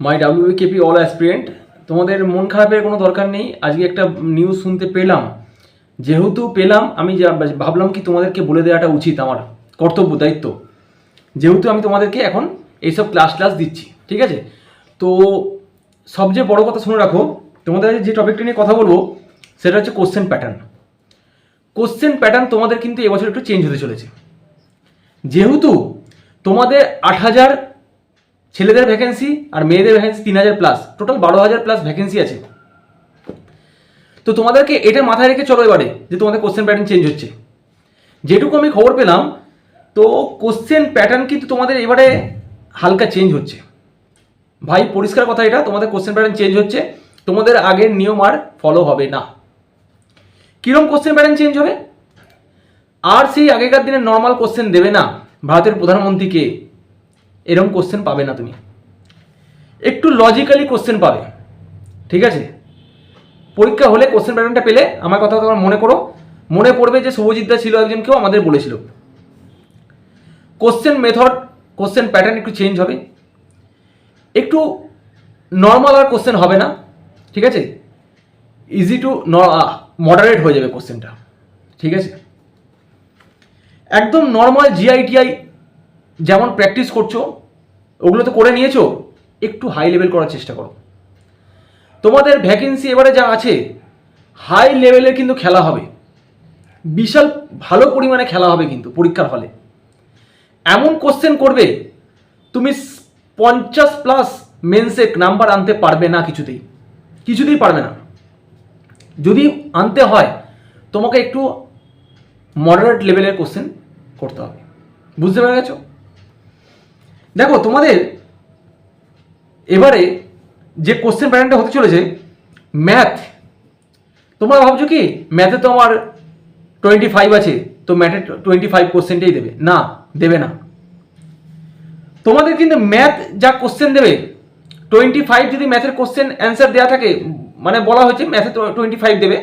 My W KP all aspirant তোমাদের মন খারাপের কোনো দরকার নেই। আজকে একটা নিউজ শুনতে পেলাম। যেহেতু পেলাম, আমি ভাবলাম কি তোমাদেরকে বলে দেওয়াটা উচিত আমার কর্তব্য, দায়িত্ব। যেহেতু আমি তোমাদেরকে এখন এইসব ক্লাস ক্লাস দিচ্ছি, ঠিক আছে? তো সবচেয়ে বড় কথা শুনে রাখো, তোমাদের যে টপিকটা নিয়ে কথা বলব, সেটা হচ্ছে কোশ্চেন প্যাটার্ন কোশ্চেন প্যাটার্ন তোমাদের কিন্তু এবছর একটু চেঞ্জ হতে চলেছে। যেহেতু তোমাদের আট হাজার ছেলেদের ভ্যাকেন্সি আর মেয়েদের ভ্যাকেন্সি তিন হাজার প্লাস টোটাল বারো হাজার প্লাস ভ্যাকেন্সি আছে। তো তোমাদেরকে এটা মাথায় রেখে চলো এবারে, যে তোমাদের কোশ্চেন প্যাটার্ন চেঞ্জ হচ্ছে। যেটুকু আমি খবর পেলাম, তো কোশ্চেন প্যাটার্ন কিন্তু তোমাদের এবারে হালকা চেঞ্জ হচ্ছে। ভাই, পরিষ্কার কথা এটা, তোমাদের কোশ্চেন প্যাটার্ন চেঞ্জ হচ্ছে। তোমাদের আগের নিয়ম আর ফলো হবে না। কীরকম কোশ্চেন প্যাটার্ন চেঞ্জ হবে? আর সেই আগেকার দিনে নর্মাল কোশ্চেন দেবে না ভারতের প্রধানমন্ত্রীকে। এরকম কোশ্চেন পাবে না তুমি। একটু লজিক্যালি কোশ্চেন পাবে। ঠিক আছে? পরীক্ষা হলে কোশ্চেন প্যাটার্নটা পেলে আমার কথা তোমার মনে করো। মনে পড়বে যে শুভজিৎদা ছিল একজন কেউ, আমাদের বলেছিল। কোশ্চেন মেথড কোশ্চেন প্যাটার্ন একটু চেঞ্জ হবে। একটু নর্মাল আর কোশ্চেন হবে না। ঠিক আছে? ইজি টু মডারেট হয়ে যাবে কোশ্চেনটা ঠিক আছে? একদম নর্মাল জিআইটিআই যেমন প্র্যাকটিস করছ ওগুলো তো করে নিয়েছো, একটু হাই লেভেল করার চেষ্টা করো। তোমাদের ভ্যাকেন্সি এবারে যা আছে হাই লেভেলের কিন্তু খেলা হবে। বিশাল ভালো পরিমাণে খেলা হবে কিন্তু পরীক্ষার হলে। এমন কোশ্চেন করবে, তুমি পঞ্চাশ প্লাস মেন্সে নাম্বার আনতে পারবে না কিছুতেই। কিছুতেই পারবে না। যদি আনতে হয়, তোমাকে একটু মডারেট লেভেলের কোশ্চেন করতে হবে। বুঝতে পেরে গেছো? দেখো, তোমাদের এবারে যে কোশ্চেন প্যাটার্নটা হতে চলেছে ম্যাথ তোমরা ভাবছ কি ম্যাথে তো আমার টোয়েন্টি ফাইভ আছে, তো ম্যাথে টোয়েন্টি ফাইভ কোশ্চেনটাই দেবে। না দেবে না। তোমাদের কিন্তু ম্যাথ যা কোশ্চেন দেবে টোয়েন্টি ফাইভ যদি ম্যাথের কোশ্চেন অ্যান্সার দেওয়া থাকে মানে বলা হয়েছে ম্যাথে টোয়েন্টি ফাইভ দেবে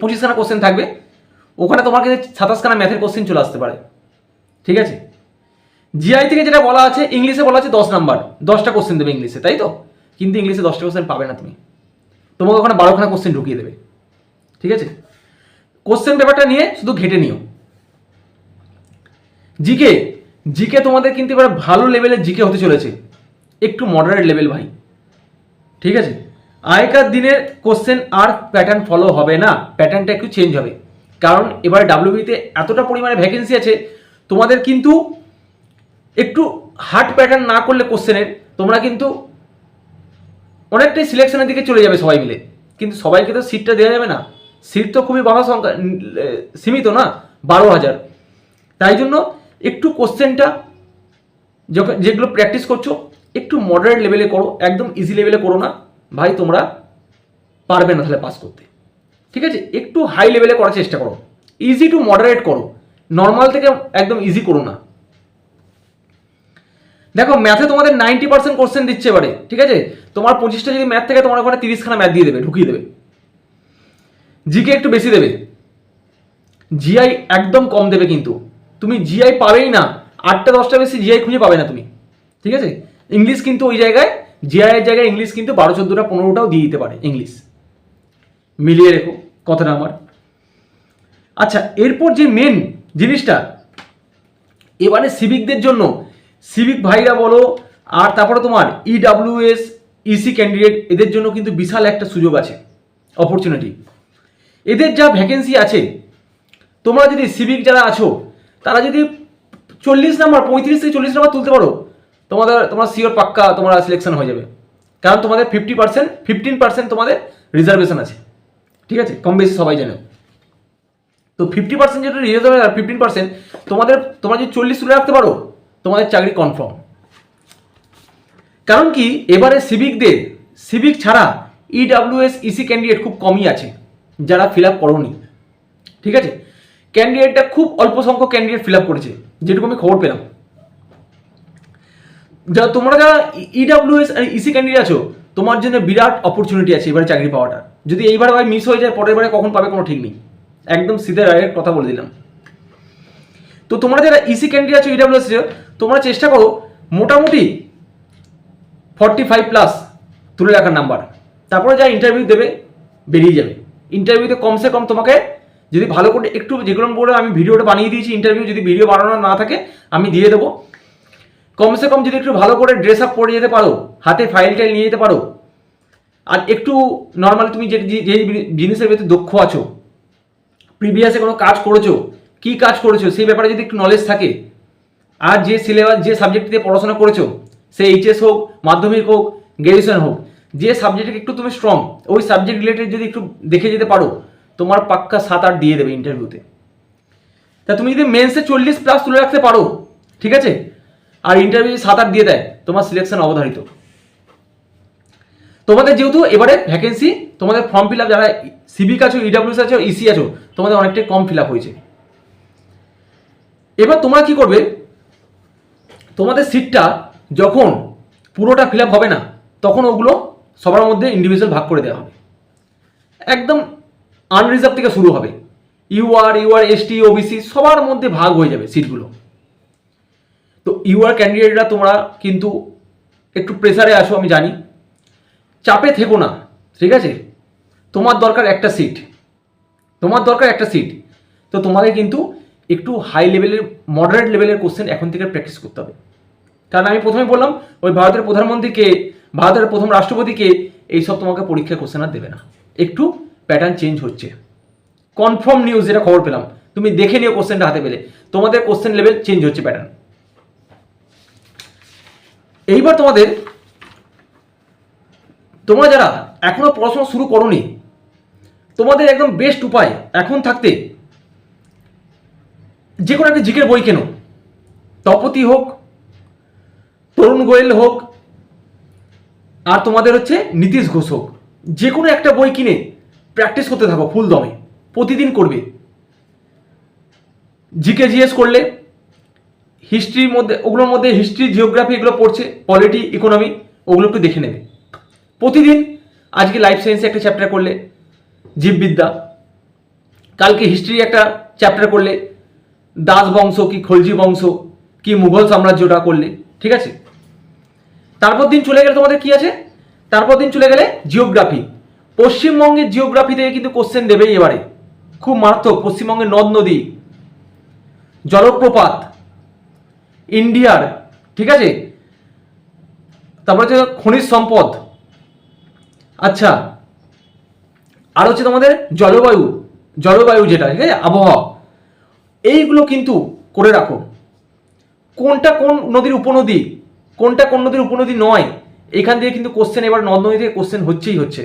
পঁচিশখানা কোশ্চেন থাকবে, ওখানে তোমার কাছে সাতাশখানা ম্যাথের কোশ্চেন চলে আসতে পারে। ঠিক আছে? জিআই থেকে যেটা বলা আছে ইংলিশে বলা আছে দশ নাম্বার। দশটা কোশ্চেন দেবে ইংলিশে তাই তো? কিন্তু ইংলিশে দশটা কোশ্চেন পাবে না তুমি। তোমাকে ওখানে বারোখানা কোশ্চেন ঢুকিয়ে দেবে। ঠিক আছে? কোশ্চেন পেপারটা নিয়ে শুধু ঘেটে নিও। জিকে জিকে তোমাদের কিন্তু এবার ভালো লেভেলের জিকে হতে চলেছে। একটু মডারেট লেভেল ভাই। ঠিক আছে? আগেকার দিনের কোশ্চেন আর প্যাটার্ন ফলো হবে না। প্যাটার্নটা একটু চেঞ্জ হবে। কারণ এবার ডাব্লিউবিতে এতটা পরিমাণে ভ্যাকেন্সি আছে, তোমাদের কিন্তু একটু হার্ড প্যাটার্ন না করলে কোশ্চেনের তোমরা কিন্তু অনেকটাই সিলেকশনের দিকে চলে যাবে সবাই মিলে। কিন্তু সবাইকে তো সিটটা দেওয়া যাবে না। সিট তো খুবই বাধা সংখ্যা সীমিত না? বারো হাজার। তাই জন্য একটু কোশ্চেনটা যখন যেগুলো প্র্যাকটিস করছ, একটু মডারেট লেভেলে করো, একদম ইজি লেভেলে করো না। ভাই, তোমরা পারবে না তাহলে পাস করতে। ঠিক আছে? একটু হাই লেভেলে করার চেষ্টা করো। ইজি টু মডারেট করো। নর্মাল থেকে একদম ইজি করো না। দেখো ম্যাথে তোমাদের নাইনটি পার্সেন্ট কোশ্চেন দিচ্ছে এবারে, ঠিক আছে? তোমার পঁচিশটা যদি ম্যাথ থাকে, তোমার ওখানে তিরিশখানা ম্যাথ দিয়ে দেবে, ঢুকিয়ে দেবে। জিকে একটু বেশি দেবে। জিআই একদম কম দেবে কিন্তু। তুমি জিআই পাবেই না। আটটা, দশটা বেশি জিআই খুঁজে পাবে না তুমি, ঠিক আছে? ইংলিশ কিন্তু ওই জায়গায় জিআই এর জায়গায় ইংলিশ কিন্তু বারো, চোদ্দোটা, পনেরোটাও দিয়ে দিতে পারে ইংলিশ মিলিয়ে রেখো, কথাটা আমার। আচ্ছা এরপর যে মেন জিনিসটা, এবারে সিভিকদের জন্য সিভিক ভাইরা বলো, আর তারপরে তোমার ইডাব্লিউএস ইসি ক্যান্ডিডেট এদের জন্য কিন্তু বিশাল একটা সুযোগ আছে অপরচুনিটি এদের যা ভ্যাকেন্সি আছে, তোমরা যদি সিভিক যারা আছো, তারা যদি চল্লিশ নাম্বার পঁয়ত্রিশ থেকে চল্লিশ নাম্বার তুলতে পারো, তোমাদের, তোমার সিওর পাক্কা তোমার সিলেকশন হয়ে যাবে। কারণ তোমাদের ফিফটি পার্সেন্ট ফিফটিন পার্সেন্ট তোমাদের রিজার্ভেশন আছে। ঠিক আছে? কম বেশি সবাই জানে। তো ফিফটি পার্সেন্ট যেটা রিজার্ভ আর ফিফটিন পার্সেন্ট তোমাদের, তোমরা যদি চল্লিশ তুলে রাখতে পারো তোমাদের চাকরি কনফার্ম কারণ কি, এবারে সিভিকদের সিভিক ছাড়া E ইডাব্লিউএস ইসি ক্যান্ডিডেট খুব কমই আছে, যারা ফিল আপ করোনি। ঠিক আছে? ক্যান্ডিডেটটা খুব অল্প সংখ্যক ক্যান্ডিডেট ফিল আপ করেছে, যেটুকু আমি খবর পেলাম। যা তোমরা যারা E ইডাব্লিউএস আর ইসি ক্যান্ডিডেট আছো, তোমার জন্য বিরাট অপরচুনিটি আছে এবারে চাকরি পাওয়াটা। যদি এইবার ভাই মিস হয়ে যায়, পরের বারে কখন পাবে কোনো ঠিক নেই। একদম সিধে ডাইরেক্ট কথা বলে দিলাম। তো তোমরা যারা ইসি ক্যান্ডিডেট আছো ইডাব্লিউএস তোমরা চেষ্টা করো মোটামুটি ফর্টি ফাইভ প্লাস তুলে রাখার নাম্বার তারপরে যা ইন্টারভিউ দেবে, বেরিয়ে যাবে। ইন্টারভিউতে কমসে কম তোমাকে যদি ভালো করে একটু যেগুলো বলে আমি ভিডিওটা বানিয়ে দিয়েছি ইন্টারভিউ যদি ভিডিও বানানো না থাকে, আমি দিয়ে দেবো। কমসে কম যদি একটু ভালো করে ড্রেস আপ পরে যেতে পারো, হাতে ফাইল টাইল নিয়ে যেতে পারো, আর একটু নর্মালি তুমি যে- যে জিনিসের ভেতরে দক্ষ আছো প্রিভিয়াসে কোনো কাজ করেছ, কি কাজ করেছ, সেই ব্যাপারে যদি একটু নলেজ থাকে আর যে সিলেবাস যে সাবজেক্ট দিয়ে পড়াশোনা করেছ, সে এইচএস হোক, মাধ্যমিক হোক গ্র্যাজুয়েশন হোক, যে সাবজেক্টে একটু তুমি স্ট্রং ওই সাবজেক্ট রিলেটেড যদি একটু দেখে যেতে পারো, তোমার পাক্কা সাত আট দিয়ে দেবে ইন্টারভিউতে তা। তুমি যদি মেন্সে চল্লিশ প্লাস তুলে রাখতে পারো, ঠিক আছে? আর ইন্টারভিউ যদি সাত আট দিয়ে দেয়, তোমার সিলেকশন অবধারিত। তোমাদের যেহেতু এবারে ভ্যাকেন্সি তোমাদের ফর্ম ফিল আপ যারা সিভিক আছো ইডাব্লিউএস আছো ইসি আছো, তোমাদের অনেকটাই কম ফিল আপ হয়েছে। এবার তোমরা কি করবে? তোমাদের সিটটা যখন পুরোটা ফিল হবে না, তখন ওগুলো সবার মধ্যে ইন্ডিভিজুয়াল ভাগ করে দেওয়া হবে। একদম আনরিজার্ভ থেকে শুরু হবে। ইউআর ইউআর এসটি ওবিসি সবার মধ্যে ভাগ হয়ে যাবে সিটগুলো তো ইউআর ক্যান্ডিডেটরা তোমরা কিন্তু একটু প্রেসারে আসো আমি জানি। চাপে থেকো না, ঠিক আছে? তোমার দরকার একটা সিট তোমার দরকার একটা সিট তো তোমাদের কিন্তু একটু হাই লেভেলের মডারেট লেভেলের কোশ্চেন এখন থেকে প্র্যাকটিস করতে হবে। কারণ আমি প্রথমে বললাম, ওই ভারতের প্রধানমন্ত্রীকে, ভারতের প্রথম রাষ্ট্রপতিকে এইসব তোমাকে পরীক্ষায় কোশ্চেন আর দেবে না। একটু প্যাটার্ন চেঞ্জ হচ্ছে। কনফার্ম নিউজ যেটা খবর পেলাম, তুমি দেখে নিও কোশ্চেনটা হাতে পেলে। তোমাদের কোশ্চেন লেভেল চেঞ্জ হচ্ছে প্যাটার্ন এইবার তোমাদের, তোমরা যারা এখনও পড়াশোনা শুরু করনি, তোমাদের একদম বেস্ট উপায় এখন থাকতে যে কোনো একটা জিকের বই কেনো। তপতি হোক, তরুণ গোয়েল হোক, আর তোমাদের হচ্ছে নীতিশ ঘোষ হোক যে কোনো একটা বই কিনে প্র্যাকটিস করতে থাকো ফুল দমে প্রতিদিন করবে। জিকে, জিএস করলে হিস্ট্রির মধ্যে, ওগুলোর মধ্যে হিস্ট্রি জিওগ্রাফি এগুলো পড়ছে পলিটি ইকোনমি ওগুলো একটু দেখে নেবে। প্রতিদিন আজকে লাইফ সায়েন্সে একটা চ্যাপ্টার করলে, জীববিদ্যা, কালকে হিস্ট্রি একটা চ্যাপ্টার করলে দাস বংশ কি খলজি বংশ কি মুঘল সাম্রাজ্যটা করলে, ঠিক আছে? তারপর দিন চলে গেলে তোমাদের কি আছে? তারপর দিন চলে গেলে জিওগ্রাফি পশ্চিমবঙ্গের জিওগ্রাফি থেকে কিন্তু কোশ্চেন দেবেই এবারে। খুব মারাত্মক, পশ্চিমবঙ্গের নদ নদী, জলপ্রপাত, ইন্ডিয়ার, ঠিক আছে? তারপরে হচ্ছে খনিজ সম্পদ। আচ্ছা আর হচ্ছে তোমাদের জলবায়ু জলবায়ু যেটা, ঠিক আছে? আবহাওয়া। এইগুলো কিন্তু করে রাখো। কোনটা কোন নদীর উপনদী, কোনটা কোন নদীর উপনদী নয়, এখান থেকে কিন্তু কোশ্চেন এবার নদ নদী থেকে কোশ্চেন হচ্ছেই হচ্ছে।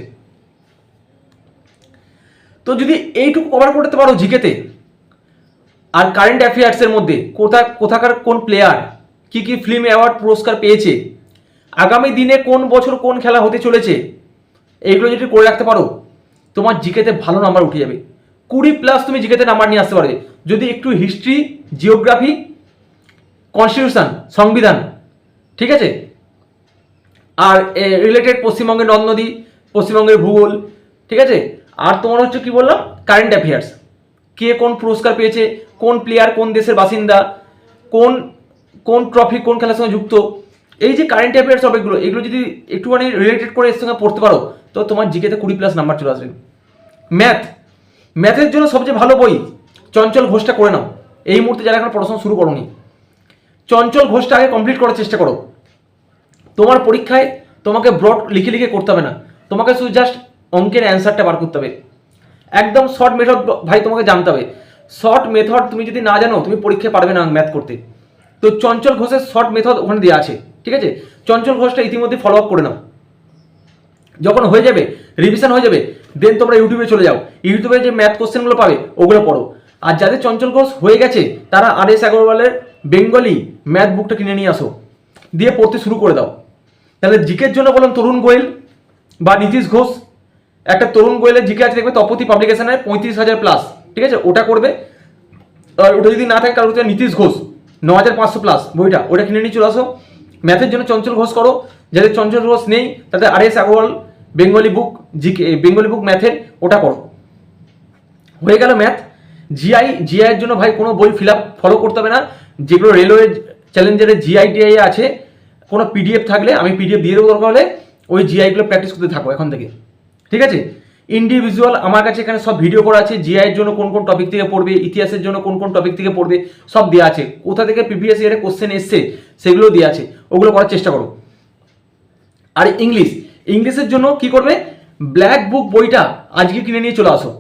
তো যদি এইটুকু কভার করতে পারো জিকেতে, আর কারেন্ট অ্যাফেয়ার্সের মধ্যে, কোথা কোথাকার কোন প্লেয়ার কি কি ফিল্ম অ্যাওয়ার্ড পুরস্কার পেয়েছে, আগামী দিনে কোন বছর কোন খেলা হতে চলেছে, এইগুলো যদি করে রাখতে পারো, তোমার জিকেতে ভালো নাম্বার উঠে যাবে। কুড়ি প্লাস তুমি জিকেতে নাম্বার নিয়ে আসতে পারবে। যদি একটু হিস্ট্রি জিওগ্রাফি কনস্টিটিউশন সংবিধান, ঠিক আছে? আর রিলেটেড পশ্চিমবঙ্গের নদ নদী, পশ্চিমবঙ্গের ভূগোল, ঠিক আছে? আর তোমার হচ্ছে কি বললাম? কারেন্ট অ্যাফেয়ার্স কে কোন পুরস্কার পেয়েছে? কোন প্লেয়ার কোন দেশের বাসিন্দা? কোন কোন ট্রফি কোন খেলার সঙ্গে যুক্ত? এই যে কারেন্ট অ্যাফেয়ার্স টপিকগুলো এগুলো যদি একটুখানি রিলেটেড করে এর সঙ্গে পড়তে পারো, তো তোমার জিকেতে কুড়ি প্লাস নাম্বার চলে আসবে। ম্যাথ ম্যাথের জন্য সবচেয়ে ভালো বই চঞ্চল ঘোষটা করে নাও। এই মুহূর্তে যারা এখন পড়াশোনা শুরু করোনি। চঞ্চল ঘোষটা আগে কমপ্লিট করার চেষ্টা করো। তোমার পরীক্ষায় তোমাকে ব্রড লিখে লিখে করতে হবে না। তোমাকে শুধু জাস্ট অঙ্কের অ্যান্সারটা বার করতে হবে। একদম শর্ট মেথড ভাই তোমাকে জানতে হবে। শর্ট মেথড তুমি যদি না জানো, তুমি পরীক্ষায় পারবে না ম্যাথ করতে। তো চঞ্চল ঘোষের শর্ট মেথড ওখানে দেওয়া আছে, ঠিক আছে? চঞ্চল ঘোষটা ইতিমধ্যে ফলো আপ করে নাও। যখন হয়ে যাবে রিভিশন হয়ে যাবে দেন তোমরা ইউটিউবে চলে যাও। ইউটিউবে যে ম্যাথ কোশ্চেনগুলো পাবে, ওগুলো পড়ো। আর যাদের চঞ্চল ঘোষ হয়ে গেছে, তারা আর এস আগরওয়ালের বেঙ্গলি ম্যাথ বুকটা কিনে নিয়ে আসো। দিয়ে পড়তে শুরু করে দাও। তাহলে জিকের জন্য বললাম তরুণ গোয়েল বা নীতিশ ঘোষ। একটা তরুণ গোয়েলের জিকে আছে, দেখবে তপতি পাবলিকেশনে পঁয়ত্রিশ হাজার প্লাস ঠিক আছে? ওটা করবে। আর ওটা যদি না থাকে, তাহলে হচ্ছে নীতিশ ঘোষ, ন হাজার পাঁচশো প্লাস বইটা, ওটা কিনে নিয়ে চলে আসো। ম্যাথের জন্য চঞ্চল ঘোষ করো। যাদের চঞ্চল ঘোষ নেই, তাদের R S Agarwal, Bengali book, GK, Bengali book ম্যাথের, ওটা করো। হয়ে গেল ম্যাথ। জিআই জিআই এর জন্য ভাই কোনো বই ফিল ফলো করতে হবে না। যেগুলো রেলওয়ে চ্যালেঞ্জারের জিআই টিআই আছে, কোনো পিডিএফ থাকলে আমি পিডিএফ দিয়ে দেবো দরকার হলে, ওই জিআইগুলো প্র্যাকটিস করতে থাকো এখন থেকে। ঠিক আছে? ইন্ডিভিজুয়াল আমার কাছে এখানে সব ভিডিও করা আছে জিআইয়ের জন্য কোন কোন টপিক থেকে পড়বে, ইতিহাসের জন্য কোন কোন টপিক থেকে পড়বে, সব দেওয়া আছে। কোথা থেকে প্রিভিয়াস ইয়ারে কোশ্চেন এসছে, সেগুলো দেওয়া আছে। ওগুলো করার চেষ্টা করো। আর ইংলিশ ইংলিশের জন্য কি করবে? ব্ল্যাক বুক বইটা আজকে কিনে নিয়ে চলে আসো।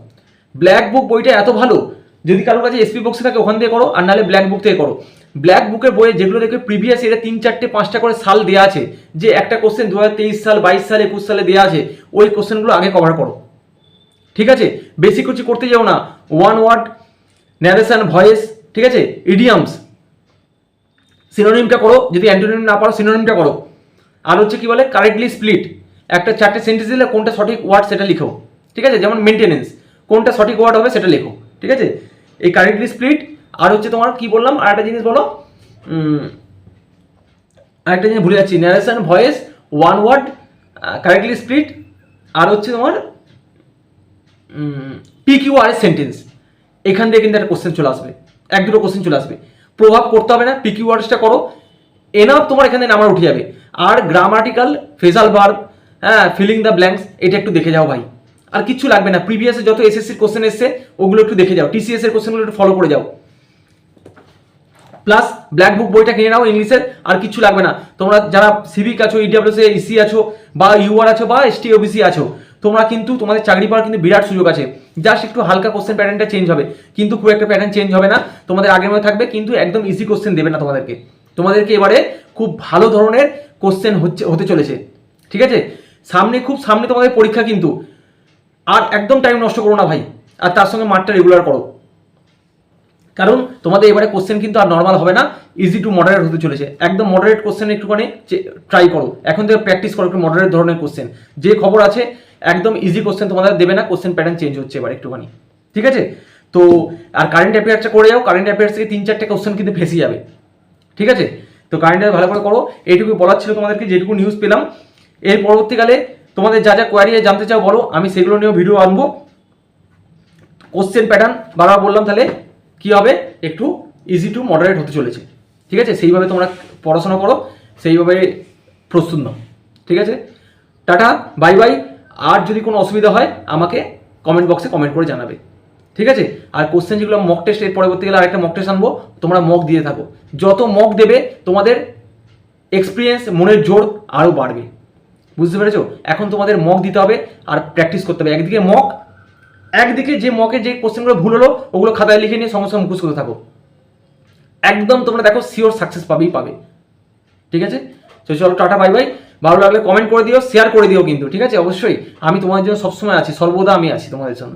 ব্ল্যাক বুক বইটা এত ভালো যদি কারোর কাছে এসপি বক্সে থাকে, ওখান থেকে করো, আর নাহলে ব্ল্যাক বুক থেকে করো। ব্ল্যাক বুকের বইয়ে যেগুলো দেখবে প্রিভিয়াস ইয়ারে তিন, চারটে, পাঁচটা করে সাল দেওয়া আছে, যে একটা কোশ্চেন দু হাজার তেইশ সাল, বাইশ সাল, একুশ সালে দেওয়া আছে, ওই কোশ্চেনগুলো আগে কভার করো। ঠিক আছে? বেশি কিছু করতে যাও না। ওয়ান ওয়ার্ড ন্যারেশন ভয়েস ঠিক আছে? ইডিয়ামস সিনোনিমটা করো, যদি অ্যান্টোনিম না পারো সিনোনিমটা করো। আর হচ্ছে কি বলে? কারেক্টলি স্প্লিট একটা চারটে সেন্টেন্স দিলে কোনটা সঠিক ওয়ার্ড সেটা লিখো। ঠিক আছে? যেমন মেনটেনেন্স কোনটা সঠিক ওয়ার্ড হবে সেটা লেখো। ঠিক আছে? এই কারেন্টলি স্প্লিট আর হচ্ছে তোমার কি বললাম? আর একটা জিনিস বলো। আরেকটা জিনিস ভুলে যাচ্ছি। Narration voice one word correctly split আর হচ্ছে তোমার পিকিউ আর সেন্টেন্স এখান থেকে কিন্তু একটা কোশ্চেন চলে আসবে। এক দুটো কোশ্চেন চলে আসবে। প্রভাব করতে হবে না পিকিউ ওয়ার্ডসটা করো। এনাফ তোমার এখানে নাম্বার উঠে যাবে। আর গ্রামাটিক্যাল ফেজাল ভার্ব হ্যাঁ ফিলিং দ্য ব্ল্যাঙ্কস এটা একটু দেখে যাও ভাই। আর কিচ্ছু লাগবে না। প্রিভিয়াসে যত এসএসসির কোশ্চেন এসছে, ওগুলো একটু দেখে যাও। টিসিএস এর কোশ্চেনগুলো একটু ফলো করে যাও। প্লাস ব্ল্যাক বুক বইটা কিনে নাও ইংলিশের আর কিছু লাগবে না। তোমরা যারা সিভিক আছো ইডাব্লিউএস ইসি আছো, বা ইউআর আছো, বা এসটি ওবিসি আছো, তোমরা কিন্তু তোমাদের চাকরি পাওয়ার কিন্তু বিরাট সুযোগ আছে। জাস্ট একটু হালকা কোশ্চেন প্যাটার্নটা চেঞ্জ হবে। কিন্তু খুব একটা প্যাটার্ন চেঞ্জ হবে না। তোমাদের আগের মধ্যে থাকবে, কিন্তু একদম ইজি কোশ্চেন দেবে না তোমাদেরকে। তোমাদেরকে এবারে খুব ভালো ধরনের কোশ্চেন হচ্ছে, হতে চলেছে। ঠিক আছে? সামনে, খুব সামনে তোমাদের পরীক্ষা কিন্তু। আর একদম টাইম নষ্ট করো না ভাই। আর তার সঙ্গে মাঠটা রেগুলার করো। কারণ তোমাদের এবারে কোশ্চেন কিন্তু আর নর্মাল হবে না ইজি টু মডারেট হতে চলেছে। একদম মডারেট কোশ্চেন একটুখানি ট্রাই করো। এখন থেকে প্র্যাকটিস করো একটু মডারেট ধরনের কোশ্চেন যে খবর আছে, একদম ইজি কোশ্চেন তোমাদের দেবে না কোশ্চেন প্যাটার্ন চেঞ্জ হচ্ছে এবার একটুখানি। ঠিক আছে? তো, আর কারেন্ট অ্যাফেয়ার্সটা করে যাও কারেন্ট অ্যাফেয়ার্স থেকে তিন চারটে কোশ্চেন কিন্তু ফেসে যাবে। ঠিক আছে? তো কারেন্ট অ্যাফেয়ার ভালো করে করো। এইটুকু বলার ছিল তোমাদেরকে, যেটুকু নিউজ পেলাম। এর পরবর্তীকালে তোমাদের যা যা কোয়ারি জানতে চাও বলো, আমি সেগুলো নিয়েও ভিডিও আনব। কোশ্চেন প্যাটার্ন বারবার বললাম তাহলে কি হবে? একটু ইজি টু মডারেট হতে চলেছে। ঠিক আছে? সেইভাবে তোমরা পড়াশোনা করো, সেইভাবে প্রস্তুত নাও। ঠিক আছে? টাটা বাই বাই আর যদি কোনো অসুবিধা হয়, আমাকে কমেন্ট বক্সে কমেন্ট করে জানাবে। ঠিক আছে? আর কোশ্চেন যেগুলো মক টেস্ট এর পরবর্তীকালে আরেকটা মক টেস্ট আনব, তোমরা মক দিয়ে থাকো। যত মক দেবে, তোমাদের এক্সপিরিয়েন্স মনের জোর আরও বাড়বে। বুঝতে পেরেছ? এখন তোমাদের মক দিতে হবে আর প্র্যাকটিস করতে হবে। একদিকে মক একদিকে যে মকে যে কোশ্চেনগুলো ভুল হলো, ওগুলো খাতায় লিখে নিয়ে সঙ্গে মুখস্থ করতে থাকো। একদম তোমরা দেখো সিওর সাকসেস পাবেই পাবে। ঠিক আছে? তো চলো, টাটা বাই বাই ভালো লাগলে কমেন্ট করে দিও শেয়ার করে দিও কিন্তু, ঠিক আছে? অবশ্যই। আমি তোমাদের জন্য সবসময় আছি, সর্বদা আমি আছি তোমাদের জন্য।